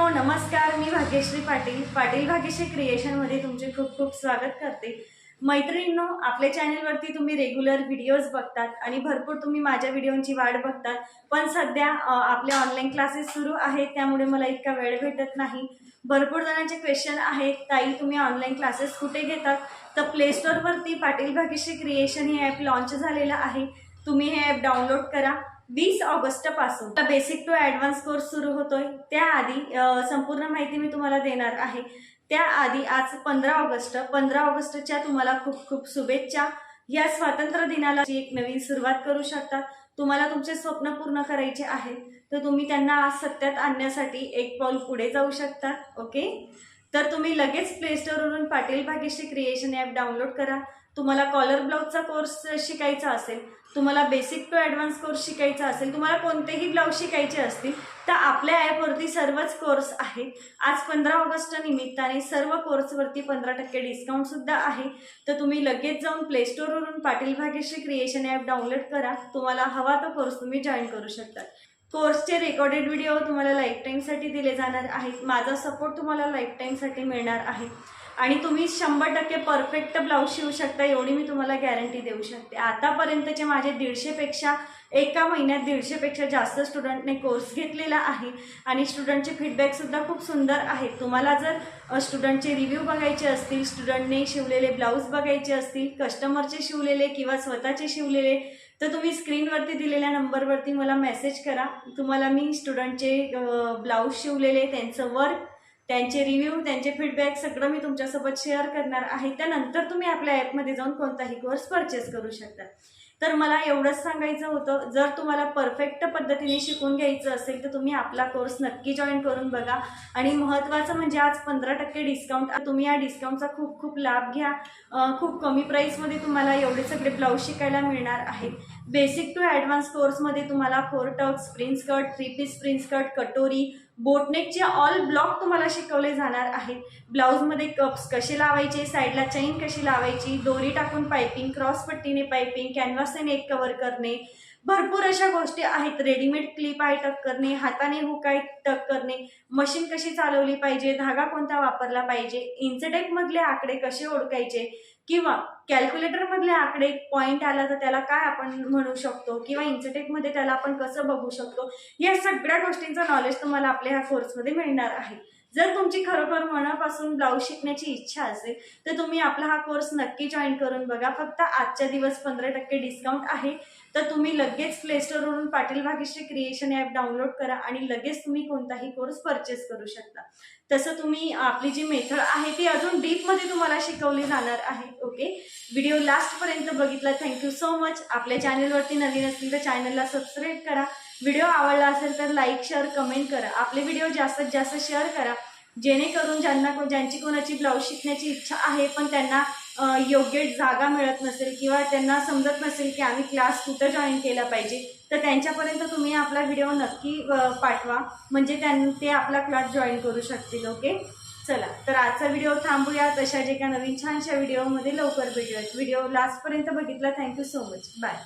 मित्रांनो नमस्कार. मी भाग्यश्री पाटील. पाटील भाग्यश्री क्रिएशनमध्ये तुमचे खूप खूप स्वागत करते. मैत्रिणींनो आपल्या चॅनलवरती तुम्ही रेग्युलर व्हिडिओज बघतात आणि भरपूर तुम्ही माझ्या व्हिडिओंची वाट बघतात. पण सध्या आपले ऑनलाईन क्लासेस सुरू आहेत त्यामुळे मला इतका वेळ भेटत नाही. भरपूर जणांचे क्वेश्चन आहेत. ताई तुम्ही ऑनलाईन क्लासेस कुठे घेतात? तर प्लेस्टोअरवरती पाटील भाग्यश्री क्रिएशन हे ॲप लॉन्च झालेलं आहे. तुम्ही हे ॲप डाउनलोड करा. वीस ऑगस्टपासून बेसिक टू ॲडव्हान्स कोर्स सुरू होतोय. त्याआधी संपूर्ण माहिती मी तुम्हाला देणार आहे. त्याआधी आज पंधरा ऑगस्ट पंधरा ऑगस्टच्या तुम्हाला खूप खूप शुभेच्छा. या स्वातंत्र्य दिनाला एक नवीन सुरुवात करू शकता. तुम्हाला तुमचे स्वप्न पूर्ण करायचे आहेत. तर तुम्ही त्यांना आज सत्यात आणण्यासाठी एक पाऊल पुढे जाऊ शकता ओके? तर तुम्ही लगेच play स्टोरवरून Patil Bhagyashree creation app download करा. तुम्हाला कॉलर ब्लाऊजचा कोर्स शिकायचा असेल तुम्हाला बेसिक टू ॲडव्हान्स कोर्स शिकायचा असेल तुम्हाला कोणतेही ब्लाऊज शिकायचे असतील तर आपल्या ॲपवरती सर्वच कोर्स आहेत आज पंधरा ऑगस्ट निमित्ताने सर्व कोर्सवरती पंधरा टक्के डिस्काउंटसुद्धा आहे. तर तुम्ही लगेच जाऊन play स्टोअरवरून Patil Bhagyashree creation app download करा. तुम्हाला हवा तो कोर्स तुम्ही जॉईन करू शकता. कोर्सचे रेकॉर्डेड व्हिडिओ तुम्हाला लाईफ टाईमसाठी दिले जाणार आहेत. माझा सपोर्ट तुम्हाला लाईफ टाईमसाठी मिळणार आहे. आणि तुम्ही शंभर टक्के परफेक्ट ब्लाऊज शिवू शकता एवढी मी तुम्हाला गॅरंटी देऊ शकते. आतापर्यंतचे माझे दीडशेपेक्षा एका महिन्यात दीडशेपेक्षा जास्त स्टुडंटने कोर्स घेतलेला आहे. आणि स्टुडंटचे फीडबॅकसुद्धा खूप सुंदर आहेत. तुम्हाला जर स्टुडंटचे रिव्ह्यू बघायचे असतील स्टुडंटने शिवलेले ब्लाऊज बघायचे असतील कस्टमरचे शिवलेले किंवा स्वतःचे शिवलेले तर तुम्ही स्क्रीनवरती दिलेल्या नंबरवरती मला मेसेज करा. तुम्हाला मी स्टुडंटचे ब्लाऊज शिवलेले त्यांचं वर्क त्यांचे रिव्ह्यू त्यांचे फीडबॅक सगळं मी तुमच्यासोबत शेअर करणार आहे. त्यानंतर तुम्ही आपल्या ॲपमध्ये जाऊन कोणताही कोर्स परचेस करू शकता. तर मला एवढंच सांगायचं होतं जर तुम्हाला परफेक्ट पद्धतीने शिकून घ्यायचं असेल तर तुम्ही आपला कोर्स नक्की जॉईन करून बघा. आणि महत्त्वाचं म्हणजे आज पंधरा टक्के डिस्काउंट तुम्ही या डिस्काउंटचा खूप खूप लाभ घ्या. खूप कमी प्राईसमध्ये तुम्हाला एवढे सगळे ब्लाऊज शिकायला मिळणार आहेत. बेसिक टू ॲडव्हान्स कोर्समध्ये तुम्हाला four tuck prince cut three piece prince कटोरी बोटनेकचे ऑल ब्लॉक तुम्हाला शिकवले जाणार आहेत. ब्लाऊजमध्ये कप्स कसे लावायचे साईडला चैन कशी लावायची दोरी टाकून पायपिंग क्रॉस पट्टीने पायपिंग कॅनव्हासने एक कव्हर करणे भरपूर अशा गोष्टी आहेत. रेडीमेड क्लिप आहे टक करणे हाताने हुक आहे टक करणे मशीन कशी चालवली पाहिजे धागा कोणता वापरला पाहिजे इंचटेकमधले आकडे कसे ओळखायचे किंवा कॅल्क्युलेटरमधले आकडे पॉईंट आला तर त्याला काय आपण म्हणू शकतो किंवा इंचटेकमध्ये त्याला आपण कसं बघू शकतो या सगळ्या गोष्टींचं नॉलेज तुम्हाला आपल्या ह्या कोर्समध्ये मिळणार आहे. जर तुमची खरोखर मनापासून ब्लाऊज शिकण्याची इच्छा असेल तर तुम्ही आपला हा कोर्स नक्की जॉईन करून बघा. फक्त आजच्या दिवस पंधरा टक्के डिस्काउंट आहे. तर तुम्ही लगेच प्लेस्टोरवरून Patil Bhagyashree creation app download करा आणि लगेच तुम्ही कोणताही कोर्स परचेस करू शकता. तसं तुम्ही आपली जी मेथड आहे ती अजून डीपमध्ये तुम्हाला शिकवली जाणार आहे. ओके व्हिडिओ लास्टपर्यंत बघितला. थँक्यू सो मच आपल्या चॅनलवरती नवीन असतील तर चॅनलला सबस्क्राईब करा. व्हिडिओ आवडला असेल तर लाईक शेअर कमेंट करा. आपले व्हिडिओ जास्तीत जास्त शेअर करा. जेणेकरून ज्यांना को ज्यांची कोणाची ब्लाऊज शिकण्याची इच्छा आहे पण त्यांना योग्य जागा मिळत नसेल किंवा त्यांना समजत नसेल की आम्ही क्लास कुठं जॉईन केला पाहिजे तर त्यांच्यापर्यंत तुम्ही आपला व्हिडिओ नक्की पाठवा. म्हणजे त्यां ते आपला क्लास जॉईन करू शकतील ओके चला तर आजचा व्हिडिओ थांबूया. जे काय नवीन छानशा व्हिडिओमध्ये लवकर भेटूयात. व्हिडिओ लास्टपर्यंत बघितला. Thank you so much bye